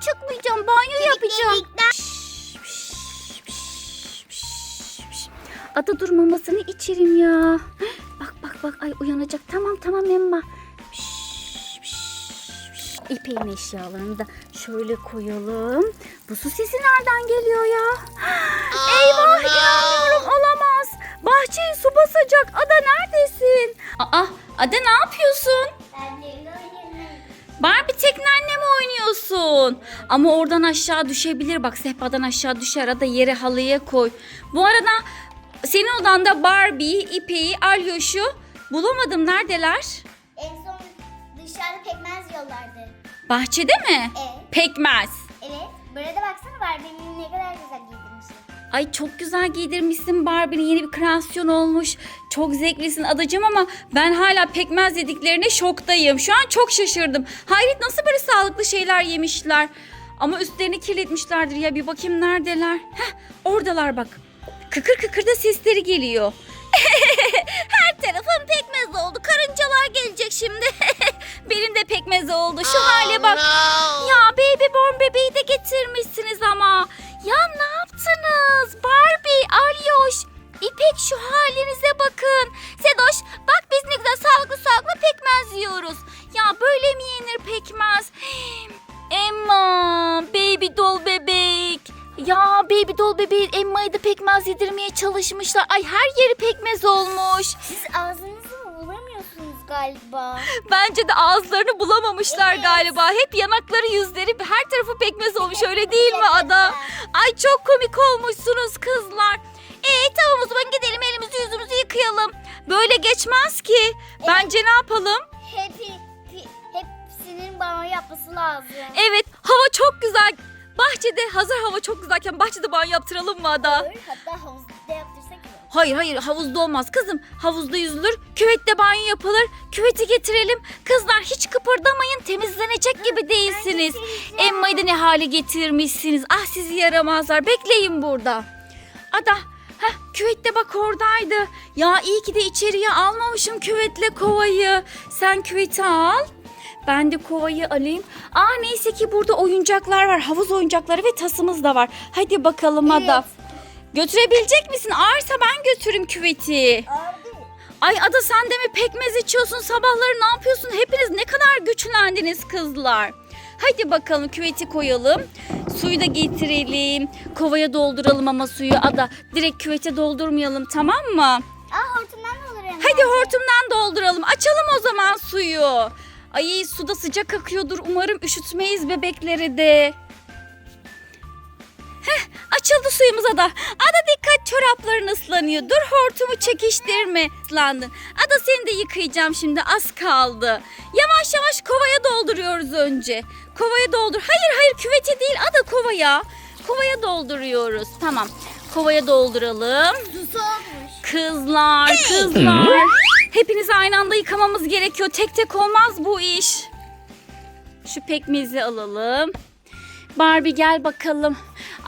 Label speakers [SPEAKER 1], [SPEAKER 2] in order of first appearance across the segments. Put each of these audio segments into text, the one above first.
[SPEAKER 1] çıkmayacağım. Banyo yapacağım. Ada dur mamasını içerim ya. Bak bak bak ay uyanacak. Tamam tamam Emma. İpeğin eşyalarını da şöyle koyalım. Bu su sesi nereden geliyor ya? Eyvah inanmıyorum olamaz. Bahçeyi su basacak. Ada neredesin? Aa Ada ne yapıyorsun? Barbie teknenle mi oynuyorsun? Ama oradan aşağı düşebilir. Bak sehpadan aşağı düşer. Arada yere halıya koy. Bu arada senin odanda Barbie, İpeği, Alyoş'u bulamadım. Neredeler?
[SPEAKER 2] En son dışarıda pekmez yollardı.
[SPEAKER 1] Bahçede mi?
[SPEAKER 2] Evet.
[SPEAKER 1] Pekmez.
[SPEAKER 2] Evet. Burada baksana var benim ne kadar güzel giydirmişim.
[SPEAKER 1] Ay çok güzel giydirmişsin Barbie'nin yeni bir kreasyon olmuş. Çok zevklisin adacığım ama ben hala pekmez yediklerine şoktayım. Şu an çok şaşırdım. Hayret nasıl böyle sağlıklı şeyler yemişler. Ama üstlerini kirletmişlerdir ya bir bakayım neredeler. Heh oradalar bak. Kıkır kıkır da sesleri geliyor. Her tarafım pekmez oldu. Karıncalar gelecek şimdi. Benim de pekmez oldu. Şu hale bak. Ya baby born bebeği de getirmişsiniz ama. Ya ne yaptınız? Barbie, Alyoş, İpek şu halinize bakın. Sedoş bak biz ne güzel sağlıklı sağlıklı pekmez yiyoruz. Ya böyle mi yenir pekmez? Emma, baby doll bebek. Ya baby doll bebeği Emma'yı da pekmez yedirmeye çalışmışlar. Ay her yeri pekmez olmuş.
[SPEAKER 2] Siz bulamıyorsunuz galiba?
[SPEAKER 1] Bence de ağızlarını bulamamışlar
[SPEAKER 2] Evet.
[SPEAKER 1] galiba. Hep yanakları, yüzleri, her tarafı pekmez olmuş öyle değil mi Ada? Ay çok komik olmuşsunuz kızlar. E tamam o zaman gidelim elimizi yüzümüzü yıkayalım. Böyle geçmez ki. Bence ne yapalım?
[SPEAKER 2] Hep, hepsinin banyo yapması lazım.
[SPEAKER 1] Evet hava çok güzel. Bahçede hazır hava çok güzelken bahçede banyo yaptıralım mı Ada?
[SPEAKER 2] Hatta havuzda olur.
[SPEAKER 1] Hayır hayır havuzda olmaz kızım. Havuzda yüzülür, küvette banyo yapılır. Küveti getirelim. Kızlar hiç kıpırdamayın temizlenecek gibi değilsiniz. Emma'yı da ne hale getirmişsiniz. Ah sizi yaramazlar. Bekleyin burada. Ada Heh, küvette bak oradaydı. Ya iyi ki de içeriye almamışım küvetle kovayı. Sen küveti al. Ben de kovayı alayım. Aa neyse ki burada oyuncaklar var. Havuz oyuncakları ve tasımız da var. Hadi bakalım Ada. Götürebilecek misin? Ağırsa ben götürürüm küveti.
[SPEAKER 2] Abi.
[SPEAKER 1] Ay Ada sen de mi pekmez içiyorsun sabahları ne yapıyorsun? Hepiniz ne kadar güçlendiniz kızlar. Hadi bakalım küveti koyalım. Suyu da getirelim. Kovaya dolduralım ama suyu Ada. Direkt küvete doldurmayalım tamam mı?
[SPEAKER 2] Aa hortumdan da olur hem.
[SPEAKER 1] Hadi hortumdan dolduralım. Açalım o zaman suyu. Ay suda sıcak akıyordur. Umarım üşütmeyiz bebekleri de. Heh, açıldı suyumuz Ada. Ada dikkat çorapların ıslanıyor. Dur hortumu çekiştirme. Islandın. Ada seni de yıkayacağım şimdi az kaldı. Yavaş yavaş kovaya dolduruyoruz önce. Kovaya doldur. Hayır hayır küvete değil Ada kovaya. Kovaya dolduruyoruz. Tamam. Kovaya dolduralım. Kızlar, kızlar. Hepiniz aynı anda yıkamamız gerekiyor. Tek tek olmaz bu iş. Şu pekmezi alalım. Barbie gel bakalım.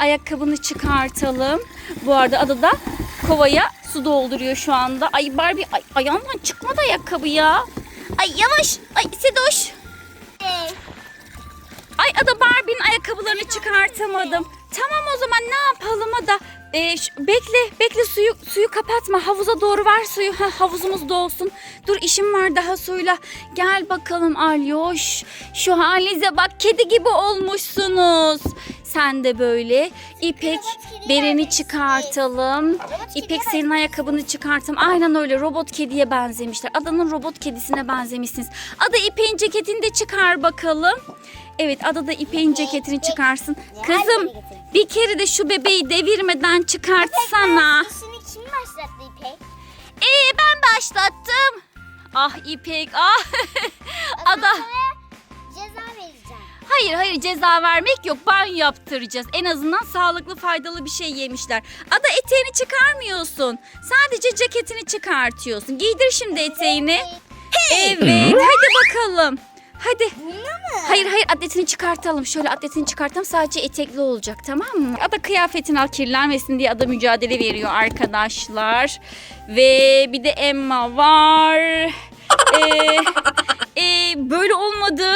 [SPEAKER 1] Ayakkabını çıkartalım. Bu arada Ada da kovaya su dolduruyor şu anda. Ay Barbie ay, ayağından çıkmadı ayakkabı ya. Ay yavaş. Ay Sedoş. Ay Ada Barbie'nin ayakkabılarını çıkartamadım. Tamam o zaman ne yapalım? Ee, bekle, bekle suyu suyu kapatma. Havuza doğru ver suyu. Ha, havuzumuz dolsun. Dur işim var daha suyla. Gel bakalım Alyoş. Şu halinize bak kedi gibi olmuşsunuz. Sen de böyle. İpek bereni çıkartalım. İpek senin ayakkabını çıkartım. Aynen öyle robot kediye benzemişler. Ada'nın robot kedisine benzemişsiniz. Ada İpek'in ceketini de çıkar bakalım. Evet Ada da İpek'in ceketini çıkarsın. Kızım bir kere de şu bebeği devirmeden çıkartsana.
[SPEAKER 2] İşini kim başlattı İpek?
[SPEAKER 1] Ee ben başlattım. Ah İpek ah. Ada.
[SPEAKER 2] Ceza vereceğim.
[SPEAKER 1] Hayır hayır ceza vermek yok. Banyo yaptıracağız. En azından sağlıklı faydalı bir şey yemişler. Ada eteğini çıkarmıyorsun. Sadece ceketini çıkartıyorsun. Giydir şimdi eteğini. Evet hadi bakalım. Hadi.
[SPEAKER 2] Bununla mı?
[SPEAKER 1] Hayır hayır atletini çıkartalım. Şöyle atletini çıkartalım sadece etekli olacak tamam mı? Ada kıyafetin al kirlenmesin diye ada mücadele veriyor arkadaşlar. Ve bir de Emma var. Ee, ee, böyle olmadı.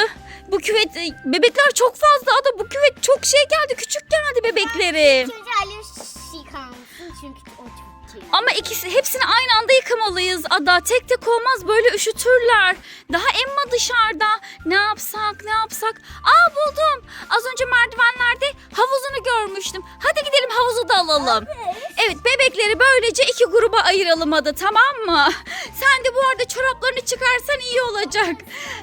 [SPEAKER 1] Bu küvet e, bebekler çok fazla Ada bu küvet çok şey geldi küçük geldi bebekleri.
[SPEAKER 2] İlk
[SPEAKER 1] Ama ikisi hepsini aynı anda yıkamalıyız Ada. Tek tek olmaz böyle üşütürler. Daha Emma dışarıda. Ne yapsak ne yapsak? Aa buldum. Az önce merdivenlerde havuzunu görmüştüm. Hadi gidelim havuzu da alalım. Evet bebekleri böylece iki gruba ayıralım Ada tamam mı? Sen de bu arada çoraplarını çıkarsan iyi olacak.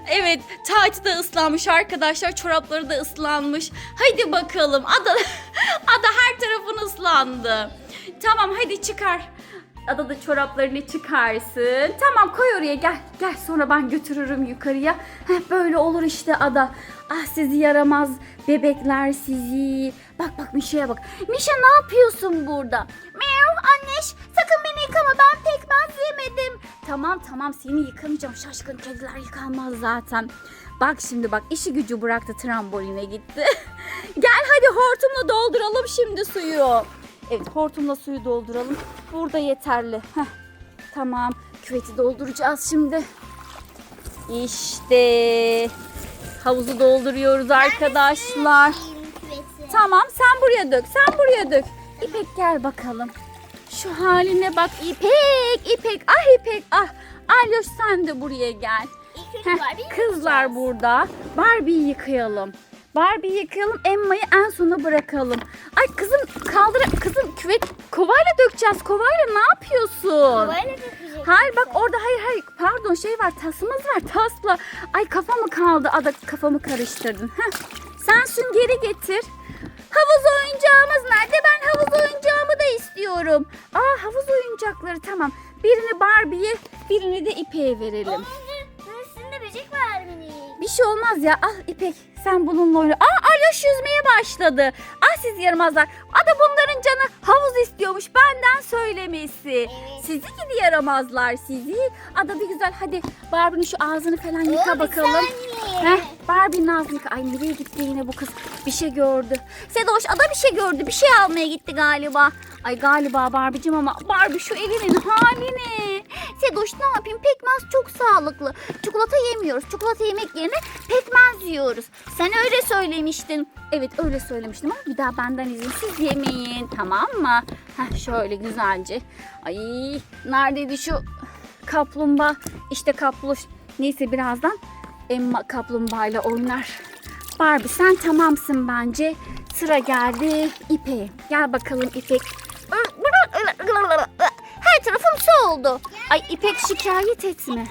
[SPEAKER 1] Evet taytı da ıslanmış arkadaşlar. Çorapları da ıslanmış. Hadi bakalım. Ada, Ada her tarafın ıslandı. Tamam hadi çıkar. Ada da çoraplarını çıkarsın. Tamam koy oraya gel. Gel sonra ben götürürüm yukarıya. Heh, böyle olur işte Ada. Ah sizi yaramaz bebekler sizi. Bak bak Mişa'ya bak. Mişa ne yapıyorsun burada? Meow anneş sakın beni yıkama ben pekmez yemedim. Tamam tamam seni yıkamayacağım. Şaşkın kediler yıkanmaz zaten. Bak şimdi bak işi gücü bıraktı tramboline gitti. Gel hadi hortumla dolduralım şimdi suyu. Evet hortumla suyu dolduralım. Burada yeterli. Heh. Tamam küveti dolduracağız şimdi. İşte havuzu dolduruyoruz arkadaşlar. Tamam sen buraya dök sen buraya dök. İpek gel bakalım. Şu haline bak İpek İpek ah İpek ah. Alyoş sen de buraya gel. Heh, kızlar burada. Barbie'yi yıkayalım. Barbie'yi yıkayalım. Emma'yı en sona bırakalım. Ay kızım kaldır kızım küvet kovayla dökeceğiz. Kovayla ne yapıyorsun?
[SPEAKER 2] Kovayla dökecek.
[SPEAKER 1] Hayır bak orada hayır hayır pardon şey var tasımız var tasla. Ay kafa mı kaldı? Ada kafamı karıştırdın. Heh. Sen süngeri getir. Havuz oyuncağımız nerede? Ben havuz oyuncağımı da istiyorum. Aa havuz oyuncakları tamam. Birini Barbie'ye birini de İpek'e verelim.
[SPEAKER 2] Onun üstünde- böcek var minik.
[SPEAKER 1] Bir şey olmaz ya. Al İpek sen bununla oyna. Aa Alyoş yüzmeye başladı. Ah siz yaramazlar. Ada bunların canı havuz istiyormuş. Benden söylemesi. Sizi gidi yaramazlar sizi. Ada bir güzel hadi Barbie'nin şu ağzını falan yıka bakalım. Heh, Barbie'nin ağzını yıka. Ay nereye gitti yine bu kız? Bir şey gördü. Sedoş ada bir şey gördü. Bir şey almaya gitti galiba. Ay galiba Barbie'cim ama Barbie şu elinin halini. Sedoş ne yapayım? Pekmez çok sağlıklı. Çikolata yemiyoruz. Çikolata yemek yerine pekmez yiyoruz. Sen öyle söylemiştin. Evet öyle söylemiştim ama bir daha benden izinsiz yemeyin. Tamam mı? Heh, şöyle güzelce. Ay neredeydi şu kaplumbağa? İşte kapluş. Neyse birazdan Emma kaplumbağayla oynar. Barbie sen tamamsın bence. Sıra geldi İpek'e. Gel bakalım İpek. Oldu. Ay İpek şikayet etme.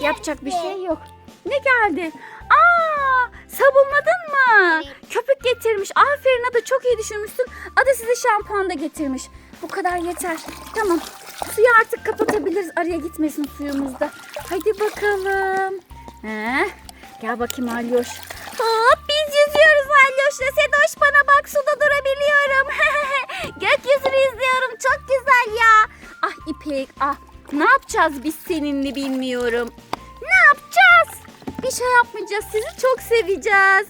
[SPEAKER 1] Yapacak bir şey yok. Ne geldi? Aa, sabunladın mı?
[SPEAKER 2] Evet.
[SPEAKER 1] Köpük getirmiş. Aferin Ada çok iyi düşünmüşsün. Ada size şampuan da getirmiş. Bu kadar yeter. Tamam. Suyu artık kapatabiliriz. Araya gitmesin suyumuzda. Hadi bakalım. He? Gel bakayım Alyoş. Hop biz yüzüyoruz Alyoş'la. Sedoş bana bak suda ah. Ne yapacağız biz seninle bilmiyorum. Ne yapacağız? Bir şey yapmayacağız. Sizi çok seveceğiz.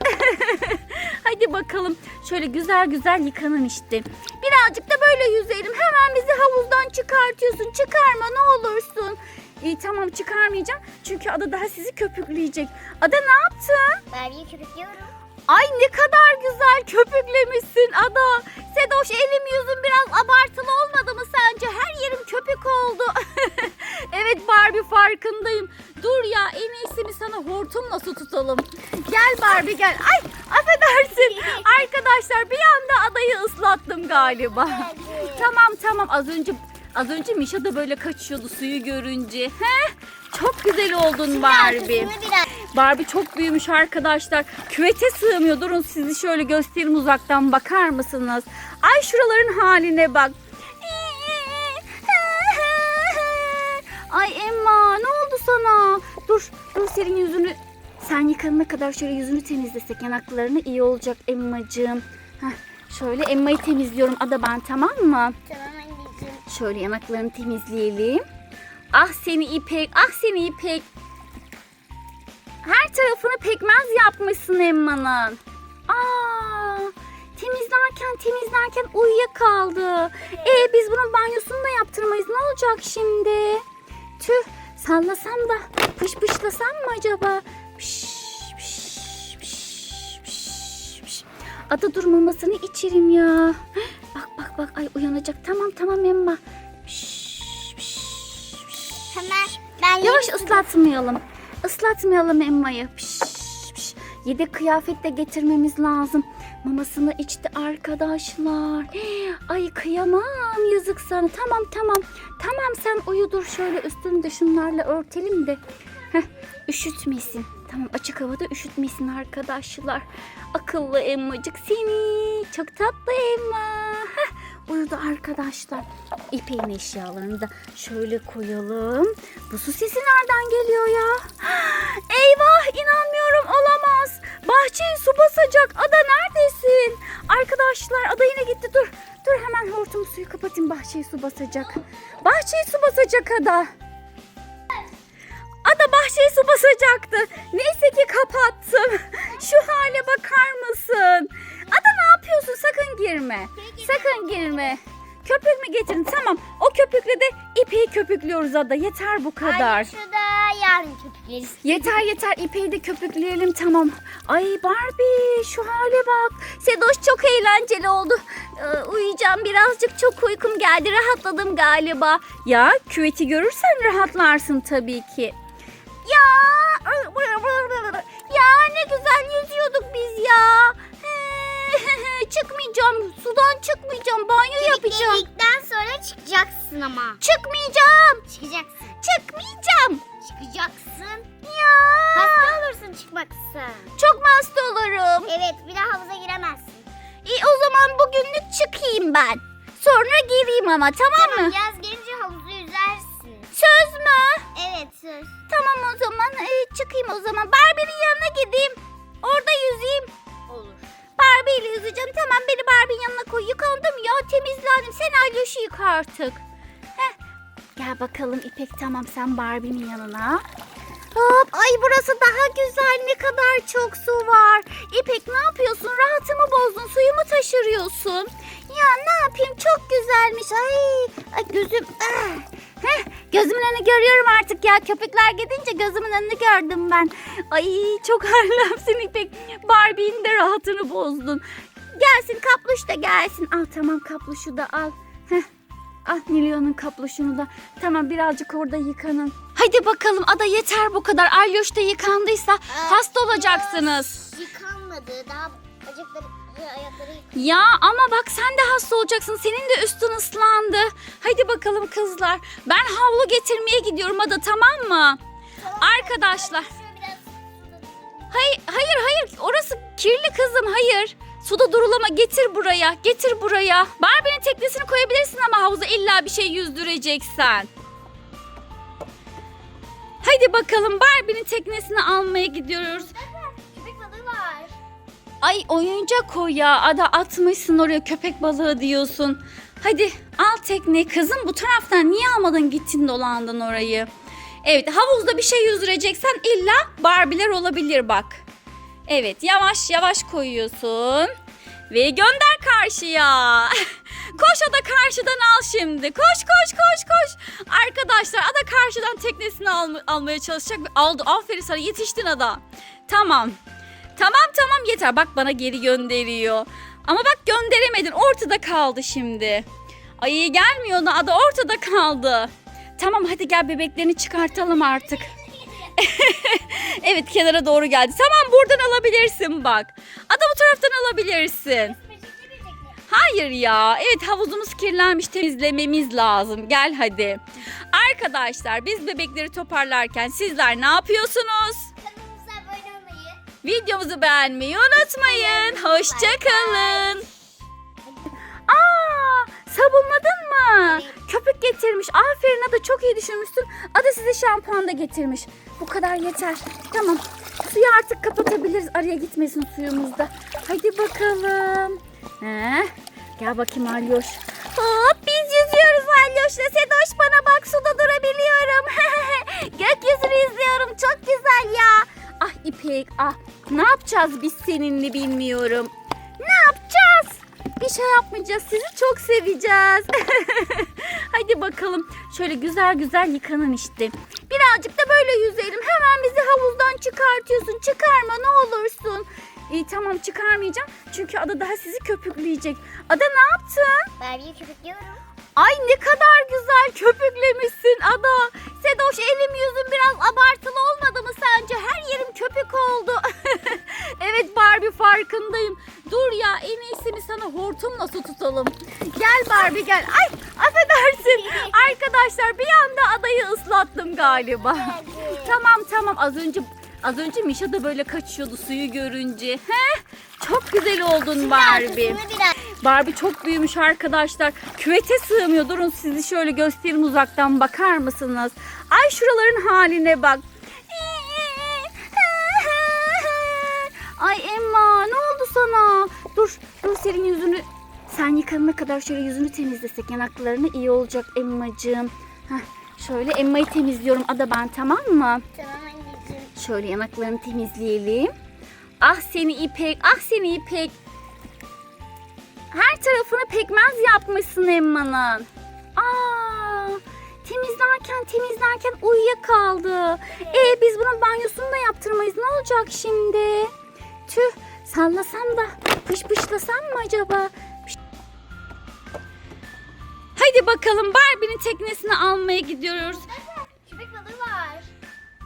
[SPEAKER 1] Hadi bakalım. Şöyle güzel güzel yıkanın işte. Birazcık da böyle yüzelim. Hemen bizi havuzdan çıkartıyorsun. Çıkarma ne olursun. İyi tamam çıkarmayacağım. Çünkü ada daha sizi köpükleyecek. Ada ne yaptın?
[SPEAKER 2] Barbie'yi köpüklüyorum.
[SPEAKER 1] Ay ne kadar güzel köpüklemişsin ada. Sedoş elim yüzüm biraz abartılı olmadı mı sence? Her yerim köpük oldu. evet Barbie farkındayım. Dur ya en iyisi mi sana hortumla su tutalım. Gel Barbie gel. Ay affedersin. Arkadaşlar bir anda adayı ıslattım galiba. tamam tamam az önce az önce Mişa da böyle kaçıyordu suyu görünce. Heh, çok güzel oldun Barbie. Barbie çok büyümüş arkadaşlar. Küvete sığmıyor. Durun sizi şöyle göstereyim uzaktan bakar mısınız? Ay şuraların haline bak. Ay sana? Dur dur senin yüzünü sen yıkanana kadar şöyle yüzünü temizlesek yanaklarını iyi olacak Emmacığım. Heh, şöyle Emma'yı temizliyorum Ada ben tamam mı?
[SPEAKER 2] Tamam anneciğim.
[SPEAKER 1] Şöyle yanaklarını temizleyelim. Ah seni İpek, ah seni İpek. Her tarafını pekmez yapmışsın Emma'nın. Aa, temizlerken temizlerken uyuyakaldı. E biz bunun banyosunu da yaptırmayız. Ne olacak şimdi? Tüh, sallasam da pış pışlasam mı acaba? Piş, piş, piş. Ada durmamasını içerim ya. Bak bak bak ay uyanacak. Tamam tamam Emma.
[SPEAKER 2] Hemen ben
[SPEAKER 1] Yavaş ıslatmayalım. Islatmayalım Emma'yı. Yedek kıyafet de getirmemiz lazım. Mamasını içti arkadaşlar. Ay kıyamam yazık sana. Tamam tamam. Tamam sen uyudur şöyle üstünü de şunlarla örtelim de. Heh, üşütmesin. Tamam açık havada üşütmesin arkadaşlar. Akıllı Emmacık seni. Çok tatlı Emma. Heh, uyudu arkadaşlar. İpeğin eşyalarını da şöyle koyalım. Bu su sesi nereden geliyor ya? Eyvah inanmıyorum olamaz. Bahçeyi su basacak. Ada neredesin? Arkadaşlar ada yine gitti dur. Dur hemen hortum suyu kapatayım bahçeyi su basacak. Bahçeyi su basacak ada. Ada bahçeyi su basacaktı. Neyse ki kapattım. Şu hale bakar mısın? Ada ne yapıyorsun? Sakın girme. Sakın girme. Köpük mü getirdin? Tamam. O köpükle de ipeyi köpüklüyoruz Ada. Yeter bu kadar.
[SPEAKER 2] Ay şurada yarın köpükleriz.
[SPEAKER 1] Yeter yeter ipeyi de köpükleyelim tamam. Ay Barbie şu hale bak. Sedoş çok eğlenceli oldu. Ee, uyuyacağım birazcık çok uykum geldi rahatladım galiba. Ya küveti görürsen rahatlarsın tabii ki. Ya ya ne güzel yüzüyorduk biz ya. çıkmayacağım sudan çıkmayacağım banyo yapacağım.
[SPEAKER 2] Dedikten sonra çıkacaksın ama.
[SPEAKER 1] Çıkmayacağım.
[SPEAKER 2] Çıkacaksın.
[SPEAKER 1] Ama tamam mı?
[SPEAKER 2] Yaz gelince havuzu yüzersin.
[SPEAKER 1] Söz mü?
[SPEAKER 2] Evet söz.
[SPEAKER 1] Tamam o zaman ee, çıkayım o zaman. Barbie'nin yanına gideyim. Orada yüzeyim.
[SPEAKER 2] Olur.
[SPEAKER 1] Barbie ile yüzeceğim. Tamam beni Barbie'nin yanına koy. Yıkandım ya temizlendim. Sen Alyoş'u yık artık. Heh. Gel bakalım İpek tamam sen Barbie'nin yanına. Hop ay burası ya köpükler gidince gözümün önünü gördüm ben. Ay çok harlamsın İpek Barbie'nin de rahatını bozdun. Gelsin kapluş da gelsin. Al tamam kapluşu da al. Heh. Ah Nilya'nın kapluşunu da. Tamam birazcık orada yıkanın. Hadi bakalım ada yeter bu kadar. Alyoş da yıkandıysa hasta olacaksınız.
[SPEAKER 2] Yıkanmadı. Daha ayakları.
[SPEAKER 1] Ya ama bak sen de hasta olacaksın. Senin de üstün ıslandı. Hadi bakalım kızlar. Ben havlu getirmeye gidiyorum ada tamam mı? Arkadaşlar.
[SPEAKER 2] Şöyle biraz
[SPEAKER 1] Hayır hayır hayır orası kirli kızım hayır. Suda durulama getir buraya getir buraya. Barbie'nin teknesini koyabilirsin ama havuza illa bir şey yüzdüreceksen. Hadi bakalım Barbie'nin teknesini almaya gidiyoruz. Ay oyuncak koy ya. Ada atmışsın oraya köpek balığı diyorsun. Hadi al tekneyi kızım bu taraftan niye almadın gittin dolandın orayı. Evet havuzda bir şey yüzdüreceksen illa Barbie'ler olabilir bak. Evet yavaş yavaş koyuyorsun. Ve gönder karşıya. koş ada karşıdan al şimdi. Koş koş koş koş. Arkadaşlar ada karşıdan teknesini alma- almaya çalışacak. Aldı aferin sana yetiştin ada. Tamam. Tamam tamam yeter bak bana geri gönderiyor. Ama bak gönderemedin ortada kaldı şimdi. Ay gelmiyor ada ortada kaldı. Tamam hadi gel bebeklerini çıkartalım artık. evet kenara doğru geldi. Tamam buradan alabilirsin bak. Ada bu taraftan alabilirsin. Hayır ya. Evet havuzumuz kirlenmiş temizlememiz lazım. Gel hadi. Arkadaşlar biz bebekleri toparlarken sizler ne yapıyorsunuz? Videomuzu beğenmeyi unutmayın. Hoşçakalın. Aa, sabunladın mı? Köpük getirmiş. Aferin Ada çok iyi düşünmüşsün. Ada size şampuan da getirmiş. Bu kadar yeter. Tamam. Suyu artık kapatabiliriz. Araya gitmesin suyumuzda. Hadi bakalım. He. Gel bakayım Alyoş. Hop biz yüzüyoruz Alyoş'la. Sedoş bana bak suda durabiliyorum. Gökyüzünü izliyorum. Çok güzel ya. Ah İpek ah. Ne yapacağız biz seninle bilmiyorum. Ne yapacağız? Bir şey yapmayacağız. Sizi çok seveceğiz. Hadi bakalım. Şöyle güzel güzel yıkanın işte. Birazcık da böyle yüzelim. Hemen bizi havuzdan çıkartıyorsun. Çıkarma ne olursun. İyi tamam çıkarmayacağım. Çünkü ada daha sizi köpükleyecek. Ada ne yaptın?
[SPEAKER 2] Barbie'yi köpüklüyorum.
[SPEAKER 1] Ay ne kadar güzel köpüklemişsin Ada. Sedoş elim yüzüm biraz abartılı olmadı mı sence? Her yerim köpük oldu. evet Barbie farkındayım. Dur ya en iyisi mi sana hortum nasıl tutalım? Gel Barbie gel. Ay affedersin. Arkadaşlar bir anda adayı ıslattım galiba. tamam tamam az önce az önce Mişa da böyle kaçıyordu suyu görünce. Heh, çok güzel oldun Barbie. Barbie çok büyümüş arkadaşlar. Küvete sığmıyor. Durun sizi şöyle göstereyim uzaktan bakar mısınız? Ay şuraların haline bak. Ay Emma ne oldu sana? Dur dur senin yüzünü sen yıkanana kadar şöyle yüzünü temizlesek yanaklarını iyi olacak Emmacığım. Heh, şöyle Emma'yı temizliyorum ada ben tamam mı?
[SPEAKER 2] Tamam anneciğim.
[SPEAKER 1] Şöyle yanaklarını temizleyelim. Ah seni İpek, ah seni İpek. Her tarafını pekmez yapmışsın Emma'nın. Aa, temizlerken temizlerken uyuyakaldı. E biz bunun banyosunu da yaptırmayız. Ne olacak şimdi? Tüh, sallasam da pış pışlasam mı acaba? Hadi bakalım Barbie'nin teknesini almaya gidiyoruz.
[SPEAKER 2] Köpek balığı var.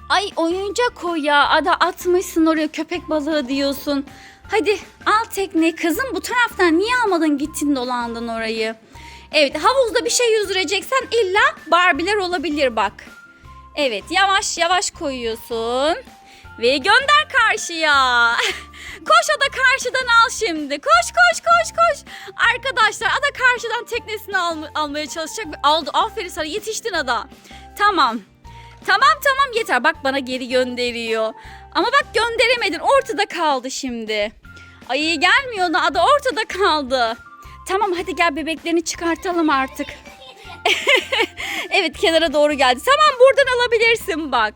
[SPEAKER 1] Ay oyuncak o ya. Ada atmışsın oraya köpek balığı diyorsun. Hadi al tekneyi kızım bu taraftan niye almadın gittin dolandın orayı. Evet havuzda bir şey yüzdüreceksen illa Barbie'ler olabilir bak. Evet yavaş yavaş koyuyorsun. Ve gönder karşıya. koş ada karşıdan al şimdi. Koş koş koş koş. Arkadaşlar ada karşıdan teknesini al- almaya çalışacak. Aldı aferin sana yetiştin ada. Tamam. Tamam tamam yeter bak bana geri gönderiyor. Ama bak gönderemedin ortada kaldı şimdi. Ay gelmiyor ada ortada kaldı. Tamam hadi gel bebeklerini çıkartalım artık. evet kenara doğru geldi. Tamam buradan alabilirsin bak.